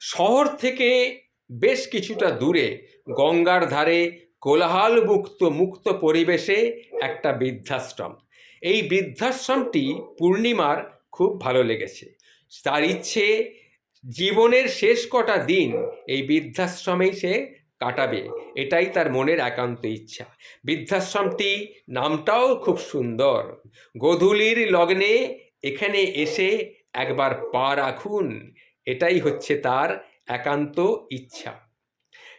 শহর থেকে বেশ কিছুটা দূরে গঙ্গার ধারে কোলাহল মুক্ত মুক্ত পরিবেশে একটা বৃদ্ধাশ্রম। এই বৃদ্ধাশ্রমটি পূর্ণিমার খুব ভালো লেগেছে। তার ইচ্ছে, জীবনের শেষ কটা দিন এই বৃদ্ধাশ্রমেই সে কাটাবে, এটাই তার মনের একান্ত ইচ্ছা। বৃদ্ধাশ্রমটি নামটাও খুব সুন্দর। গোধূলির লগ্নে এখানে এসে একবার পা রাখুন এটাই হচ্ছে তার একান্ত ইচ্ছা।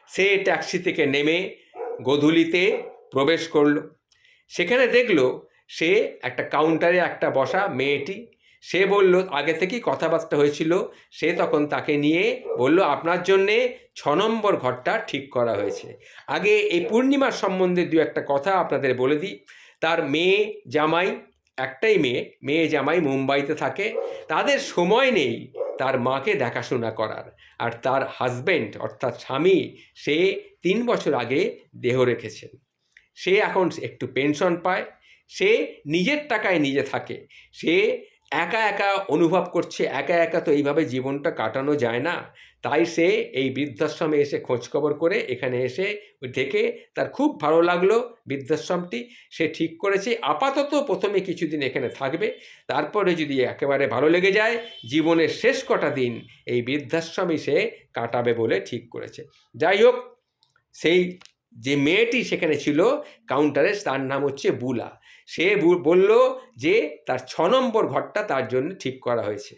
সে ট্যাক্সি থেকে নেমে গোধূলিতে প্রবেশ করল। সেখানে দেখল সে একটা কাউন্টারে একটা বসা মেয়েটি। সে বলল, আগে থেকেই কথাবার্তা হয়েছিল। সে তখন তাকে নিয়ে বলল, আপনার জন্যে ছ নম্বর ঘরটা ঠিক করা হয়েছে। আগে এই পূর্ণিমার সম্বন্ধে দু একটা কথা আপনাদের বলে দিই। তার মেয়ে জামাই, একটাই মেয়ে মেয়ে জামাই মুম্বাইতে থাকে। তাদের সময় নেই। তার মাকে দেখাশোনা করার। আর তার হাজব্যান্ড অর্থাৎ স্বামী, সে তিন বছর আগে দেহ রেখেছেন। সে এখন একটু পেনশন পায়। সে নিজের টাকায় নিজে থাকে। সে একা একা অনুভব করছে, একা একা তো এইভাবে জীবনটা কাটানো যায় না। তাই সে এই বৃদ্ধাশ্রমে এসে খোঁজখবর করে এখানে এসে দেখে তার খুব ভালো লাগল বৃদ্ধাশ্রমটি। সে ঠিক করেছে, আপাতত প্রথমে কিছুদিন এখানে থাকবে, তারপরে যদি একেবারে ভালো লেগে যায়, জীবনের শেষ কটা দিন এই বৃদ্ধাশ্রমে সে কাটাবে বলে ঠিক করেছে। যাই হোক, সেই যে মেয়েটি সেখানে ছিল কাউন্টারে, তার নাম হচ্ছে বুলা। সে বলল যে তার ছ নম্বর ঘরটা তার জন্য ঠিক করা হয়েছে।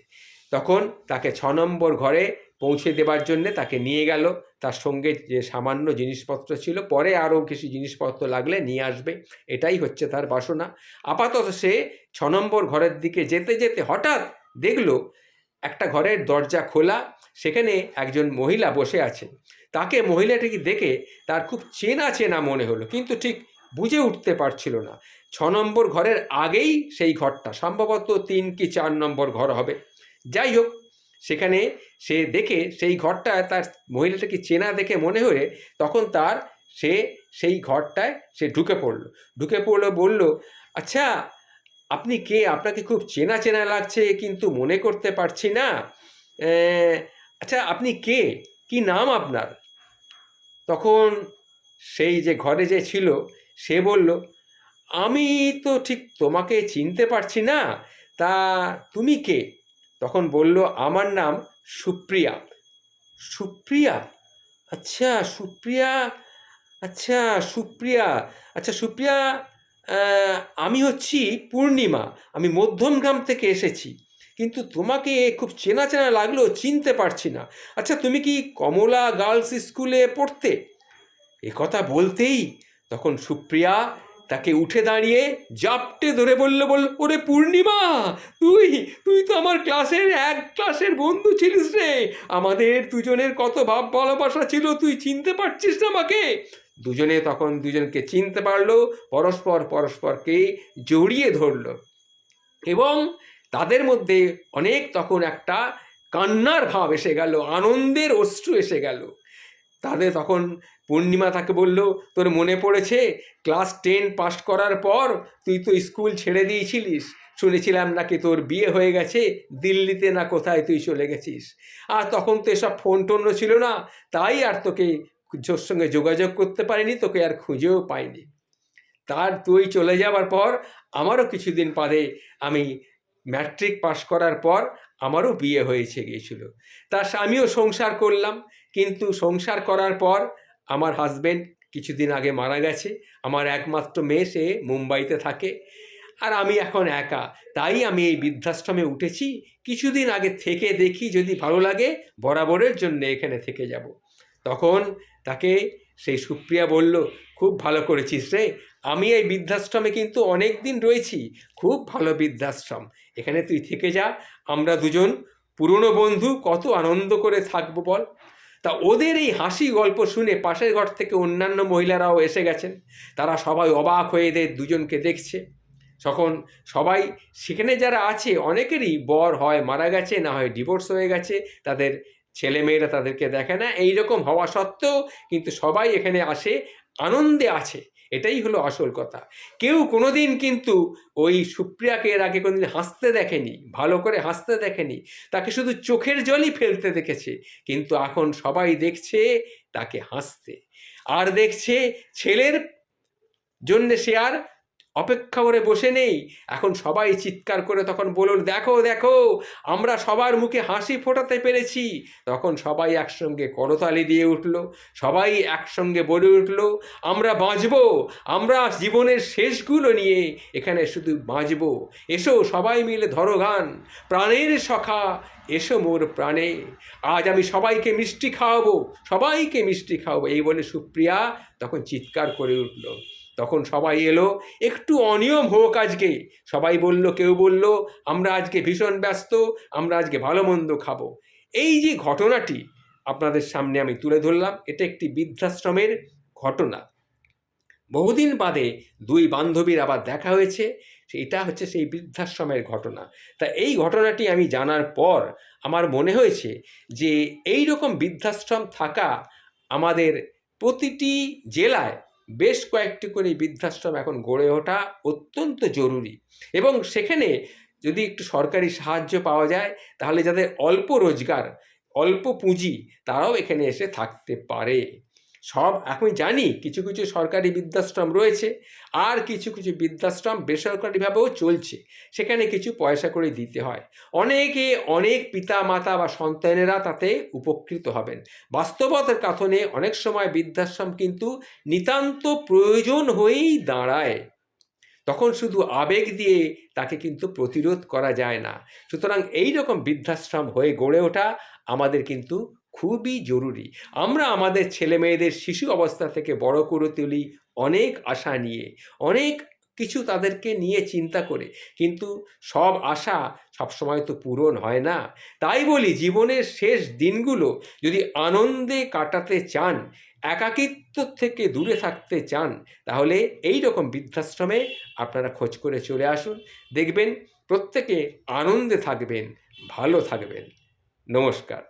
তখন তাকে ছ নম্বর ঘরে পৌঁছে দেবার জন্য তাকে নিয়ে গেল। তার সঙ্গে যে সামান্য জিনিসপত্র ছিল, পরে আরও কিছু জিনিসপত্র লাগলে নিয়ে আসবে। এটাই হচ্ছে তার বাসনা। আপাতত সে ছ নম্বর ঘরের দিকে যেতে যেতে হঠাৎ দেখল একটা ঘরের দরজা খোলা, সেখানে একজন মহিলা বসে আছে। তাকে মহিলাটিকে দেখে তার খুব চেনা চেনা মনে হলো, কিন্তু ঠিক বুঝে উঠতে পারছিল না। ছ নম্বর ঘরের আগেই সেই ঘরটা, সম্ভবত তিন কি চার নম্বর ঘর হবে। যাই হোক সেখানে সে দেখে সেই ঘরটা তার মহিলাটাকে চেনা দেখে মনে হয়ে তখন তার সে সেই ঘরটায় সে ঢুকে পড়ল। ঢুকে পড়ল, বলল আচ্ছা আপনি কে? আপনাকে খুব চেনা চেনা লাগছে, কিন্তু মনে করতে পারছি না। আচ্ছা আপনি কে? কি নাম আপনার? তখন সেই যে ঘরে যে ছিল, সে বলল, আমি তো ঠিক তোমাকে চিনতে পারছি না। তা তুমি কে? তখন বলল, আমার নাম সুপ্রিয়া। সুপ্রিয়া? আচ্ছা সুপ্রিয়া আচ্ছা সুপ্রিয়া আচ্ছা সুপ্রিয়া আমি হচ্ছি পূর্ণিমা। আমি মধ্যমগ্রাম থেকে এসেছি। কিন্তু তোমাকে খুব চেনা চেনা লাগল চিনতে পারছি না। আচ্ছা তুমি কি কমলা গার্লস স্কুলে পড়তে? কথা বলতেই। তখন সুপ্রিয়া তাকে উঠে দাঁড়িয়ে জাপটে ধরে বলল বলল, ওরে পূর্ণিমা, তুই তুই তো আমার ক্লাসের এক ক্লাসের বন্ধু ছিলিস রে। আমাদের দুজনের কত ভাব ভালোবাসা ছিল, তুই চিনতে পারছিস না আমাকে? দুজনে তখন দুজনকে চিনতে পারল, পরস্পর পরস্পরকে জড়িয়ে ধরলো। এবং তাদের মধ্যে অনেক তখন একটা কান্নার ভাব এসে গেল, আনন্দের অশ্রু এসে গেল। তাদের তখন পূর্ণিমা তাকে বলল, তোর মনে পড়েছে? ক্লাস টেন পাস করার পর তুই তো স্কুল ছেড়ে দিয়েছিলিস। শুনেছিলাম নাকি তোর বিয়ে হয়ে গেছে? দিল্লিতে না কোথায় তুই চলে গেছিস? আর তখন তো এসব ফোন টোনও ছিল না। তাই আর তোকে জোর সঙ্গে যোগাযোগ করতে পারিনি, তোকে আর খুঁজেও পাইনি। তার তুই চলে যাওয়ার পর, আমারও কিছুদিন পরে আমি ম্যাট্রিক পাশ করার পর আমারও বিয়ে হয়েছে গিয়েছিল। তার আমিও সংসার করলাম, কিন্তু সংসার করার পর আমার হাজবেন্ড কিছুদিন আগে মারা গেছে। আমার একমাত্র মেয়ে, সে মুম্বাইতে থাকে আর আমি এখন একা। তাই আমি এই বৃদ্ধাশ্রমে উঠেছি। কিছুদিন আগে থেকে দেখি যদি ভালো লাগে, বরাবরের জন্য এখানে থেকে যাব। তখন তাকে সেই সুপ্রিয়া বলল, খুব ভালো করেছিস রে আমি এই বৃদ্ধাশ্রমে কিন্তু অনেক দিন রয়েছি। খুব ভালো বৃদ্ধাশ্রম। এখানে তুই থেকে যা, আমরা দুজন পুরনো বন্ধু কত আনন্দ করে থাকব বল। তা ওদের এই হাসি গল্প শুনে পাশের ঘর থেকে অন্যান্য মহিলারাও এসে গেছেন। তারা সবাই অবাক হয়ে এদের দুজনকে দেখছে। তখন সবাই, সেখানে যারা আছে, অনেকেরই বর হয় মারা গেছে, না হয় ডিভোর্স হয়ে গেছে, তাদের ছেলেমেয়েরা তাদেরকে দেখে না। এই রকম হওয়া সত্ত্বেও কিন্তু সবাই এখানে আসে, আনন্দে আছে। এটাই হলো আসল কথা। কেউ কোনোদিন কিন্তু ওই সুপ্রিয়াকে এর আগে কোনোদিন হাসতে দেখেনি, ভালো করে হাসতে দেখেনি, তাকে শুধু চোখের জলই ফেলতে দেখেছে, কিন্তু এখন সবাই দেখছে তাকে হাসতে। আর দেখছে ছেলের জন্যে সে আর অপেক্ষা করে বসে নেই। এখন সবাই চিৎকার করে তখন বলুন, দেখো দেখো, আমরা সবার মুখে হাসি ফোটাতে পেরেছি। তখন সবাই একসঙ্গে করতালি দিয়ে উঠল, সবাই একসঙ্গে বলে উঠল, আমরা বাঁচব, আমরা জীবনের শেষগুলো নিয়ে এখানে শুধু বাঁচব। এসো সবাই মিলে ধরো গান প্রাণের সখা, এসো মোর প্রাণে। আজ আমি সবাইকে মিষ্টি খাওয়াবো, সবাইকে মিষ্টি খাওয়াবো। এই বলে সুপ্রিয়া তখন চিৎকার করে উঠল। তখন সবাই এলো, একটু অনিয়ম হোক আজকে। সবাই বলল, কেউ বলল, আমরা আজকে ভীষণ ব্যস্ত, আমরা আজকে ভালো মন্দ খাব। এই যে ঘটনাটি আপনাদের সামনে আমি তুলে ধরলাম, এটা একটি বৃদ্ধাশ্রমের ঘটনা। বহুদিন বাদে দুই বান্ধবীর আবার দেখা হয়েছে, এটা হচ্ছে সেই বৃদ্ধাশ্রমের ঘটনা। তা এই ঘটনাটি আমি জানার পর আমার মনে হয়েছে যে, এই রকম বৃদ্ধাশ্রম থাকা আমাদের প্রতিটি জেলায় বেশ কয়েকটি করে বৃদ্ধাশ্রম এখন গড়ে ওঠা অত্যন্ত জরুরি। এবং সেখানে যদি একটু সরকারি সাহায্য পাওয়া যায়, তাহলে যাদের অল্প রোজগার, অল্প পুঁজি, তারাও এখানে এসে থাকতে পারে। সব আমি জানি কিছু কিছু সরকারি বৃদ্ধাশ্রম রয়েছে আর কিছু কিছু বৃদ্ধাশ্রম বেসরকারিভাবেও চলছে। সেখানে কিছু পয়সা করে দিতে হয়। অনেকে অনেক পিতা মাতা বা সন্তানেরা তাতে উপকৃত হবেন। বাস্তবতার কাথনে অনেক সময় বৃদ্ধাশ্রম কিন্তু নিতান্ত প্রয়োজন হয়েই দাঁড়ায়। তখন শুধু আবেগ দিয়ে তাকে কিন্তু প্রতিরোধ করা যায় না। সুতরাং এই রকম বৃদ্ধাশ্রম হয়ে গড়ে ওঠা আমাদের কিন্তু খুবই জরুরি। আমরা আমাদের ছেলে মেয়েদের শিশু অবস্থা থেকে বড় করে তুলি অনেক আশা নিয়ে, অনেক কিছু তাদেরকে নিয়ে চিন্তা করে। কিন্তু সব আশা সবসময় তো পূরণ হয় না। তাই বলি জীবনের শেষ দিনগুলো যদি আনন্দে কাটাতে চান, একাকিত্ব থেকে দূরে থাকতে চান, তাহলে এই রকম বৃদ্ধাশ্রমে আপনারা খোঁজ করে চলে আসুন। দেখবেন প্রত্যেকে আনন্দে থাকবেন, ভালো থাকবেন। নমস্কার।